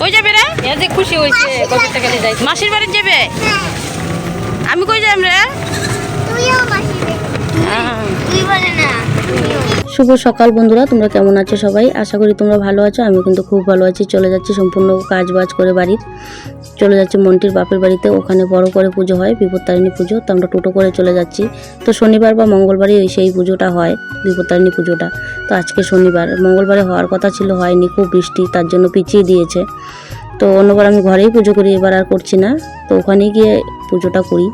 কই যাবে রে? এ যে খুশি হয়েছে কবিতা গেলে যাই মাসির বাড়ি যাবে? হ্যাঁ। আমি কই যাই রে? তুইও মাসিবে তুই বলে না তুইও শুভ সকাল বন্ধুরা, তোমরা কেমন আছো সবাই? আশা করি তোমরা ভালো আছো আমি কিন্তু খুব ভালো আছি। চলে যাচ্ছি সম্পূর্ণ কাজ বাজ করে বাড়ির। চলে যাচ্ছি মন্টির বাপের বাড়িতে, ওখানে বড় করে পুজো হয়, বিপত্তারিণী পুজো, তো আমরা টোটো করে চলে যাচ্ছি। তো শনিবার বা মঙ্গলবারই ওই সেই পুজোটা হয়, বিপত্তারিণী পুজোটা। তো আজকে শনিবার, মঙ্গলবারে হওয়ার কথা ছিল, হয়নি, খুব বৃষ্টি, তার জন্য পিছিয়ে দিয়েছে। তো অন্যবার আমি ঘরেই পুজো করি, এবার আর করছি না। তো ওখানে গিয়ে পুজোটা করি।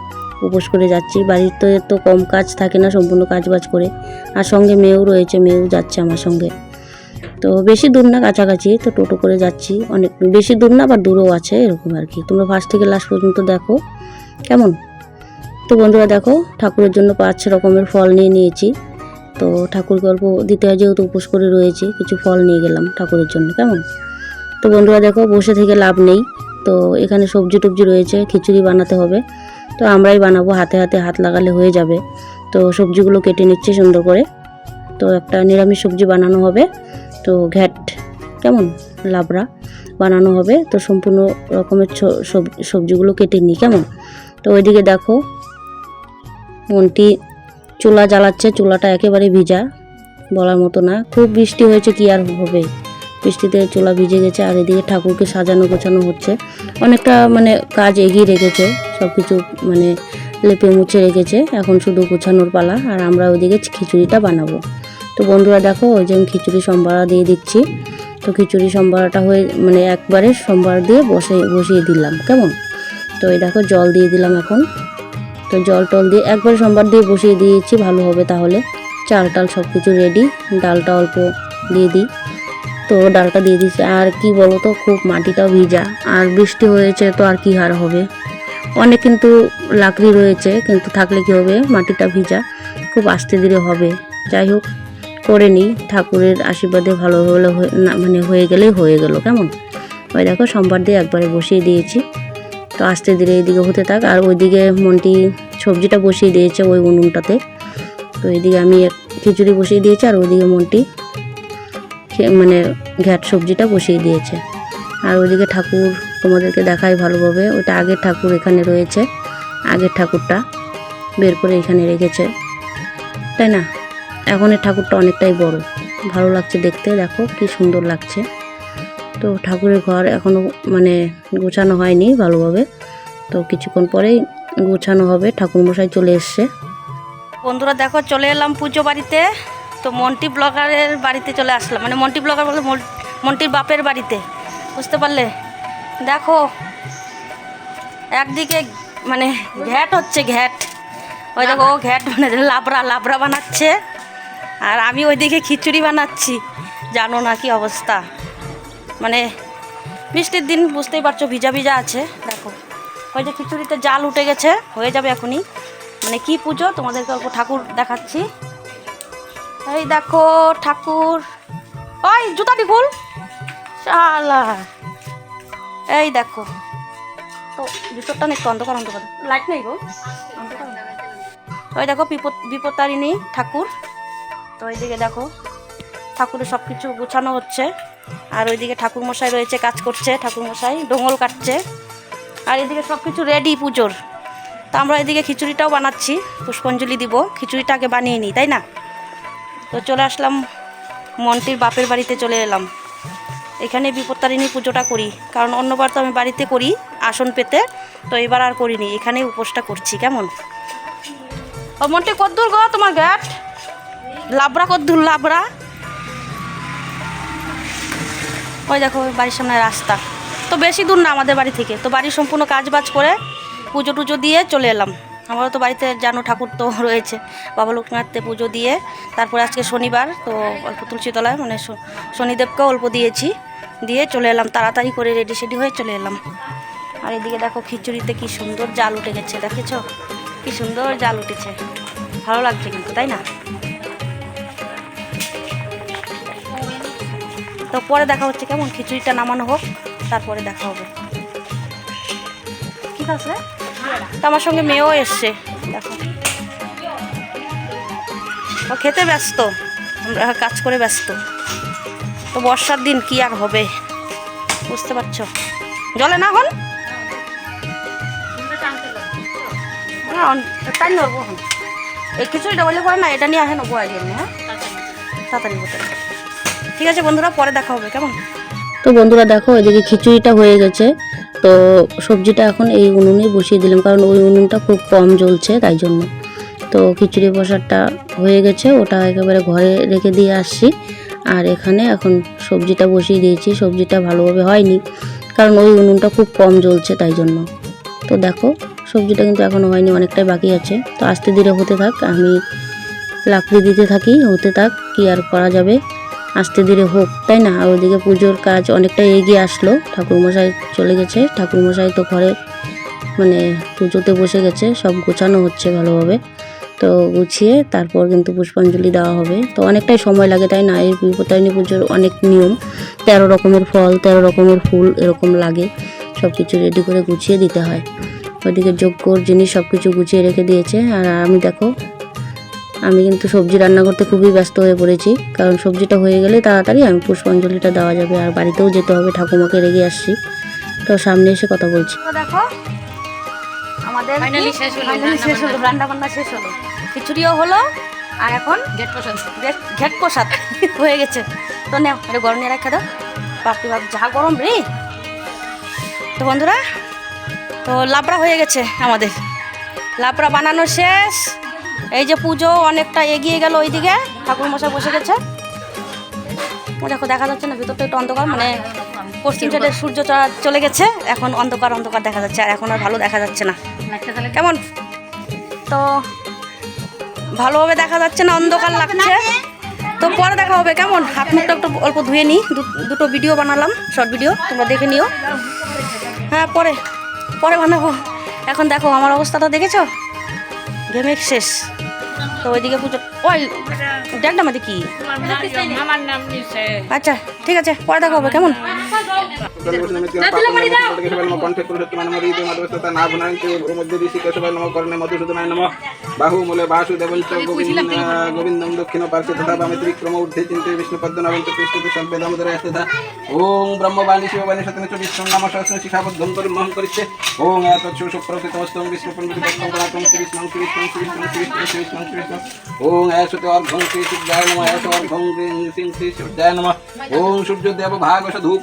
উপোস করে যাচ্ছি। বাড়িতে তো কম কাজ থাকে না, সম্পূর্ণ কাজ বাজ করে। আর সঙ্গে মেয়েও রয়েছে, মেয়েও যাচ্ছে আমার সঙ্গে। তো বেশি দূর না, কাছাকাছি। তো টোটো করে যাচ্ছি। অনেক বেশি দূর না, আবার দূরও আছে, এরকম আর কি। তোমরা ফার্স্ট থেকে লাস্ট পর্যন্ত দেখো। কেমন? তো বন্ধুরা দেখো, ঠাকুরের জন্য পাঁচ রকমের ফল নিয়ে নিয়েছি। তো ঠাকুর গল্প দিতে হয়, যেহেতু উপোস করে রয়েছে, কিছু ফল নিয়ে গেলাম ঠাকুরের জন্য। কেমন? তো বন্ধুরা দেখো, বসে থেকে লাভ নেই। তো এখানে সবজি টবজি রয়েছে, খিচুড়ি বানাতে হবে। তো আমরাই বানাবো, হাতে হাতে হাত লাগালে হয়ে যাবে। তো সবজিগুলো কেটে নিচ্ছে সুন্দর করে। তো একটা নিরামিষ সবজি বানানো হবে। তো ঘ্যাট, কেমন? লাবড়া বানানো হবে। তো সম্পূর্ণ রকমের সবজিগুলো কেটে নিই, কেমন? তো ওইদিকে দেখো, মনটি চুলা জ্বালাচ্ছে, চুলাটা একেবারে ভিজা, বলার মতো না। খুব বৃষ্টি হয়েছে, কি আর হবে? বৃষ্টিতে চুলা ভিজে গেছে, আর এদিকে ঠাকুরকে সাজানো গোছানো হচ্ছে। অনেকটা মানে কাজ এগিয়ে রেখেছে। সব কিছু মানে লেপে মুছে রেখেছে। এখন শুধু গোছানোর পালা আর আমরা ওইদিকে খিচুড়িটা বানাবো। তো বন্ধুরা দেখো, ওই যে খিচুড়ি সম্বারা দিয়ে দিচ্ছি। তো খিচুড়ি সম্বারাটা হয়ে মানে একবারে সম্বার দিয়ে বসে, বসিয়ে দিলাম, কেমন? তো এই দেখো, জল দিয়ে দিলাম এখন। তো জল টল দিয়ে একবারে সম্বার দিয়ে বসিয়ে দিয়েছি, ভালো হবে তাহলে। চাল টাল সব কিছু রেডি ডালটা অল্প দিয়ে দিই। তো ডালটা দিয়ে দিচ্ছি আর কি বলো তো খুব মাটিটাও ভিজা। আর বৃষ্টি হয়েছে তো আর কি হার হবে? অনেক কিন্তু লাকড়ি রয়েছে, কিন্তু থাকলে কি হবে? মাটিটা ভিজা। খুব আস্তে ধীরে হবে। যাই হোক, করে নিই। ঠাকুরের আশীর্বাদে ভালো হলে মানে হয়ে গেলেই হয়ে গেল। কেমন? ওই দেখো, সোমবার দিয়ে একবারে বসিয়ে দিয়েছি। তো আস্তে ধীরে এইদিকে হতে থাক। আর ওইদিকে মনটি সবজিটা বসিয়ে দিয়েছে ওই উনুনটাতে। তো এইদিকে আমি এক খিচুড়ি বসিয়ে দিয়েছি, আর ওইদিকে মনটি মানে ঘ্যাট সবজিটা বসিয়ে দিয়েছে। আর ওইদিকে ঠাকুর তোমাদেরকে দেখাই ভালোভাবে ওটা আগের ঠাকুর এখানে রয়েছে। আগের ঠাকুরটা বের করে এখানে রেখেছে। তাই না? এখনের ঠাকুরটা অনেকটাই বড়। ভালো লাগছে দেখতে। দেখো কি সুন্দর লাগছে। তো ঠাকুরের ঘর এখনও মানে গোছানো হয়নি ভালোভাবে। তো কিছুক্ষণ পরেই গোছানো হবে। ঠাকুরমশাই চলে এসছে। বন্ধুরা দেখো, চলে এলাম পুজো বাড়িতে। তো মন্টি ব্লগারের বাড়িতে চলে আসলাম। মানে মন্টি ব্লগার মন- মন্টির বাপের বাড়িতে। বুঝতে পারলে? দেখো, একদিকে মানে ঘ্যাট হচ্ছে ঘ্যাট। ওই দেখো, ও ঘ্যাট মানে লাবড়া লাবড়া বানাচ্ছে। আর আমি ওইদিকে খিচুড়ি বানাচ্ছি। জানো না কি অবস্থা। মানে বৃষ্টির দিন বুঝতেই পারছ, ভিজা ভিজা আছে। দেখো, ওই যে খিচুড়িতে জাল উঠে গেছে, হয়ে যাবে এখনই। মানে কি পুজো, তোমাদেরকে অল্প ঠাকুর দেখাচ্ছি। এই দেখো, ঠাকুর। ওই জুতাটি খুল শালা। এই দেখো। তো নেই একটু অন্ধকার অন্ধকার। লাইট নেই গো। অন্ধকার ওই দেখো, বিপদ বিপত্তারিণী ঠাকুর। তো ওইদিকে দেখো, ঠাকুরের সব কিছু গোছানো হচ্ছে। আর ওইদিকে ঠাকুর মশাই রয়েছে, কাজ করছে। ঠাকুর মশাই ডোঙল কাটছে। আর এদিকে সব কিছু রেডি পুজোর। তো আমরা এদিকে খিচুড়িটাও বানাচ্ছি, পুষ্পাঞ্জলি দিব। খিচুড়িটা আগে বানিয়ে নিই, তাই না? তো চলে আসলাম, মন্টির বাপের বাড়িতে চলে এলাম। এখানে বিপত্তারিণী পুজোটা করি। কারণ অন্যবার তো আমি বাড়িতে করি, আসন পেতে, তো এবার আর করিনি। এখানে উপোসটা করছি, কেমন? ও, মন্টি কদ্দূর গো, তোমার গ্যাট লাবড়া কদ্দূর, লাবড়া। ওই দেখো বাড়ির সামনে রাস্তা। তো বেশি দূর না আমাদের বাড়ি থেকে। তো বাড়ির সম্পূর্ণ কাজ বাজ করে পুজো টুজো দিয়ে চলে এলাম। আমারও তো বাড়িতে জানো ঠাকুর তো রয়েছে। বাবা লোকনাথতে পুজো দিয়ে, তারপরে আজকে শনিবার, তো অল্প তুলসীতলায় মানে শনিদেবকেও অল্প দিয়েছি। দিয়ে চলে এলাম, তাড়াতাড়ি করে রেডি সেডি হয়ে চলে এলাম। আর এদিকে দেখো খিচুড়িতে কি সুন্দর জাল উঠে গেছে, দেখেছ? কি সুন্দর জাল উঠেছে। ভালো লাগছে কিন্তু, তাই না? তো পরে দেখা হচ্ছে কেমন? খিচুড়িটা নামানো হোক, তারপরে দেখা হবে। ঠিক আছে তো আমার সঙ্গে মেয়েও এসছে, দেখো। ও খেতে ব্যস্ত, আমরা কাজ করে ব্যস্ত। তো বর্ষার দিন কি আর হবে? বুঝতে পারছ? জলে না হন? না তাই নড়বো হন এই পরে না, এটা নিয়ে আসে নেব আগে হ্যাঁ? তাড়াতাড়ি হতে ঠিক আছে বন্ধুরা, পরে দেখা হবে, কেমন? তো বন্ধুরা দেখো, এদিকে খিচুড়িটা হয়ে গেছে। তো সবজিটা এখন এই উনুনে বসিয়ে দিলাম, কারণ ওই উনুনটা খুব কম জ্বলছে, তাই জন্য। তো খিচুড়ি বসারটা হয়ে গেছে, ওটা একেবারে ঘরে রেখে দিয়ে আসছি। আর এখানে এখন সবজিটা বসিয়ে দিয়েছি, সবজিটা ভালোভাবে হয়নি, কারণ ওই উনুনটা খুব কম জ্বলছে তাই জন্য। তো দেখো, সবজিটা কিন্তু এখনও হয়নি, অনেকটাই বাকি আছে। তো আস্তে ধীরে হতে থাক, আমি লাকড়ি দিতে থাকি, হতে থাক, কি আর করা যাবে? আস্তে ধীরে হোক, তাই না? আর ওদিকে পুজোর কাজ অনেকটা এগিয়ে আসলো, ঠাকুরমশাই চলে গেছে। ঠাকুরমশাই তো ঘরে মানে পুজোতে বসে গেছে, সব গোছানো হচ্ছে ভালোভাবে। তো গুছিয়ে তারপর কিন্তু পুষ্পাঞ্জলি দেওয়া হবে। তো অনেকটাই সময় লাগে তাই না? এই বিপত্তারিণী পুজোর অনেক নিয়ম। তেরো রকমের ফল, তেরো রকমের ফুল এরকম লাগে। সব কিছু রেডি করে গুছিয়ে দিতে হয়। ওইদিকে যজ্ঞর জিনিস সব কিছু গুছিয়ে রেখে দিয়েছে। আর আমি দেখো, আমি কিন্তু সবজি রান্না করতে খুবই ব্যস্ত হয়ে পড়েছি। কারণ সবজিটা হয়ে গেলে তাড়াতাড়ি আমি পুষ্পাঞ্জলিটা দেওয়া যাবে। আর বাড়িতেও যেতে হবে, ঠাকুমাকে রেগে আসছি। তো সামনে এসে কথা বলছি। দেখো আমাদের Finally শেষ হলো, ফাইনালি শেষ হলো রান্না বান্না শেষ হলো। খিচুড়িও হলো আর এখন গেট পছন্দ ঘেট ঘেট প্রসাদ হয়ে গেছে। তো নেও এটা গরম নিয়ে রাখা দাও। বাপরে বাপ যা গরম রে। তো বন্ধুরা তো লাবড়া হয়ে গেছে আমাদের। লাবড়া বানানো শেষ। এই যে পুজো অনেকটা এগিয়ে গেল ওইদিকে ঠাকুর মশাই বসে গেছে। দেখো দেখা যাচ্ছে না ভিতরটা একটু অন্ধকার মানে পশ্চিম সাইডে সূর্য চলে গেছে এখন অন্ধকার অন্ধকার দেখা যাচ্ছে আর এখন আর ভালো দেখা যাচ্ছে না। কেমন? তো ভালোভাবে দেখা যাচ্ছে না অন্ধকার লাগছে। তো পরে দেখা হবে কেমন? হাত মুখটা একটু অল্প ধুয়ে নিই দু- দুটো ভিডিও বানালাম শর্ট ভিডিও তোমরা দেখে নিও। হ্যাঁ পরে পরে বানাবো। এখন দেখো আমার অবস্থাটা দেখেছ? ঘেমে শেষ। তো ওইদিকে পুজো ওই ডাকটা মাঝে কি আচ্ছা ঠিক আছে পরে দেখা হবে কেমন? বাহুমূলে বাসুদেবং চ গোবিন্দ গোবিন্দং দক্ষিণ পার্শ্বে তথা বামে ত্রিক্রম ঊর্ধ্বে চিন্তে বিষ্ণু পদ্মনাভং চ কৃষ্ণতে সম্পে দামোদরে তথা ওং ধূপ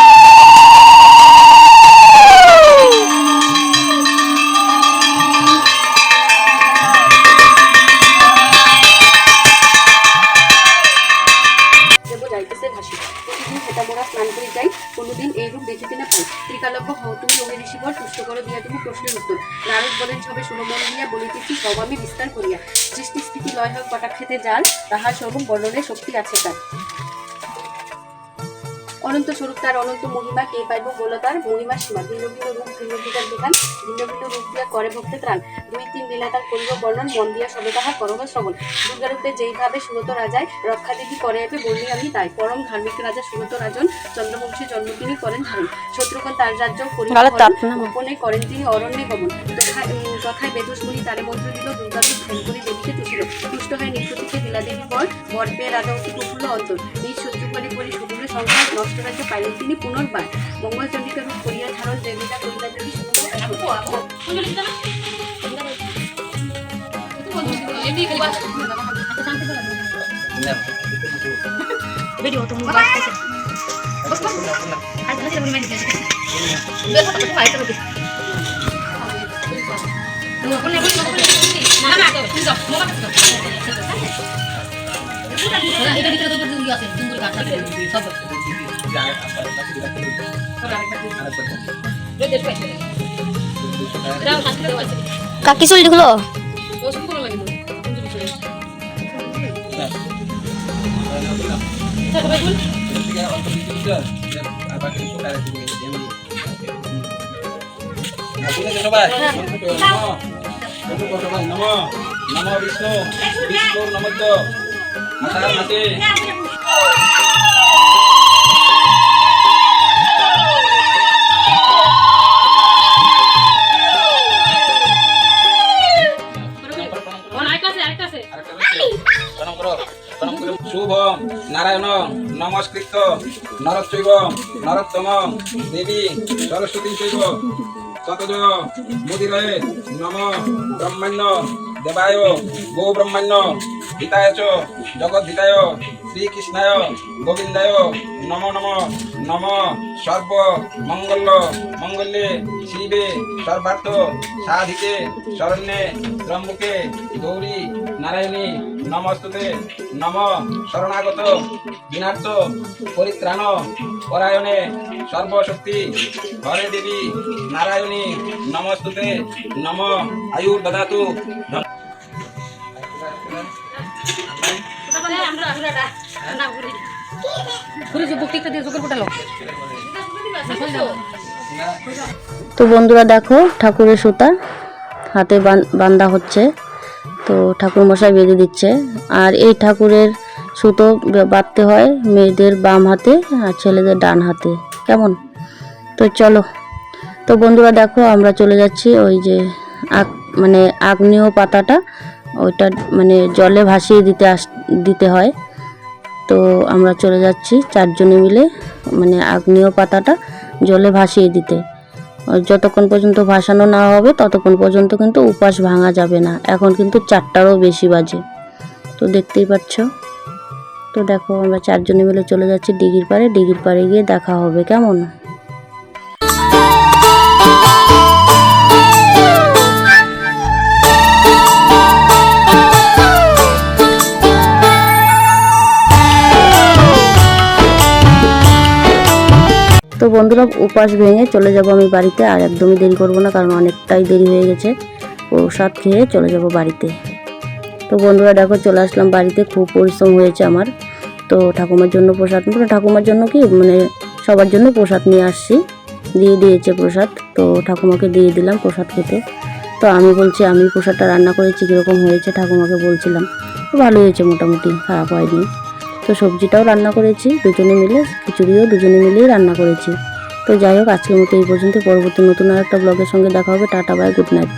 ঋষিবর করে দিয়া তুমি প্রশ্নের উত্তর। নারদ বলেন, সবে সুরমন দিয়া বলিতেছি, সব আমি বিস্তার করিয়া। সৃষ্টি স্থিতি লয় হোক, কটাক্ষেতে যার, তাহার সর্বম বর্ণনের শক্তি আছে তার। অনন্ত স্বরূপ তার অনন্ত মহিমা কে পাইব বলো তার? মহিমা সীমা। ভিন্ন ভিন্ন রূপ ভিন্ন ভিন্ন বিধান ভিন্ন ভিন্ন রূপ দিয়া করে ভক্তি ত্রাণ। দুই তিন লীলা তার করিব বর্ণন মন দিয়া সবে তাহার করব শ্রবণ। দুর্গারূপে যেইভাবে সুরত রাজায় রক্ষা দেবী করে এপে বলি আমি তাই। পরম ধার্মিক রাজা সুরত রাজন চন্দ্রবংশী জন্ম তিনি করেন ধারণ শত্রুঘ্ন তার রাজ্য গোপনে করেন তিনি অরণ্যে গমন। তথায় বেদুষ মুনি তারে মন্ত্র দিল দুর্গাকে ধ্যান করে দেবীকে তুষিল তুষ্ট হয়ে নিষ্পতিকে দিলা দেবী পর বর পেয়ে রাজা অতি প্রফুল্ল অন্তর। নিজ শত্রু করে পরি সুদূরে সংসার নষ্ট রাজ্য পাইলেন তিনি পুনর্বার। মঙ্গলচন্ডিকা রূপ করিয়া ধারণ দেবীটা করিলা দেবী ভিডিও তুমি কাকি চুল ঢুকলো এদিকে অল্প কিছু দিতে, আর বাকি একটু direct দিয়ে দিবি, এমনি। নমঃ। মন্ত্র করো সবাই, মাতার নাতে। আরেকটা রয়েছে। প্রণাম করো। প্রণাম করো। শুভম নারায়ণ, নমস্কৃত নরচৈব নরোত্তম দেবী, সরস্বতী চৈব ততজ মুদিরয়ে নম ব্রহ্মণ্য দেবায় গো ব্রহ্মণ্য হিতায় চ জগদ্ধিতায় শ্রীকৃষ্ণায় গোবিন্দায় নম নম। নম সর্ব মঙ্গল। মঙ্গলে শিবে সর্বার্থ। সাধিকে শরণ্যে ত্রম্বকে গৌরী নারায়ণী নমস্তুতে। নম শরণাগত। বিনার্থ পরিত্রাণ। পরায়ণে সর্বশক্তি, হরে দেবী, নারায়ণী, নমস্তুতে, নম আয়ুর দদাতু তো বন্ধুরা দেখো, ঠাকুরের সুতা, হাতে বান- বান্ধা হচ্ছে। তো ঠাকুর মশাই বেঁধে দিচ্ছে। আর এই ঠাকুরের সুতো বাঁধতে হয় মেয়েদের বাম হাতে আর ছেলেদের ডান হাতে। কেমন? তো চলো। তো বন্ধুরা দেখো, আমরা চলে যাচ্ছি ওই যে আগ মানে আগ্নেয় পাতাটা, ওইটা মানে জলে ভাসিয়ে দিতে আস, দিতে হয়। তো আমরা চলে যাচ্ছি চারজনে মিলে মানে আগ্নেয় পাতাটা জলে ভাসিয়ে দিতে। যতক্ষণ পর্যন্ত ভাসানো না হবে, ততক্ষণ পর্যন্ত কিন্তু উপাস ভাঙা যাবে না। এখন কিন্তু চারটারও বেশি বাজে। তো দেখতেই পাচ্ছ। তো দেখো আমরা চারজনে মিলে চলে যাচ্ছি ডিগির পাড়ে। ডিগির পাড়ে গিয়ে দেখা হবে, কেমন? তো বন্ধুরা, উপাস ভেঙে চলে যাব আমি বাড়িতে। আর একদমই দেরি করব না, কারণ অনেকটাই দেরি হয়ে গেছে। প্রসাদ খেয়ে চলে যাব বাড়িতে। তো বন্ধুরা দেখো চলে আসলাম বাড়িতে, খুব পরিশ্রম হয়েছে আমার। তো ঠাকুমার জন্য প্রসাদ মানে ঠাকুমার জন্য কি মানে সবার জন্য প্রসাদ নিয়ে আসছি। দিয়ে দিয়েছে প্রসাদ, তো ঠাকুমাকে দিয়ে দিলাম প্রসাদ খেতে। তো আমি বলছি, আমি প্রসাদটা রান্না করেছি, কীরকম হয়েছে ঠাকুমাকে বলছিলাম। ভালো হয়েছে মোটামুটি, খারাপ হয়নি। তো সবজিটাও রান্না করেছি, দুজনে মিলে, খিচুড়িও দুজনে মিলেই রান্না করেছি। তো যাই হোক, আজকের মতো এই পর্যন্ত, পরবর্তী নতুন আর একটা ব্লগের সঙ্গে দেখা হবে। Tata bye good night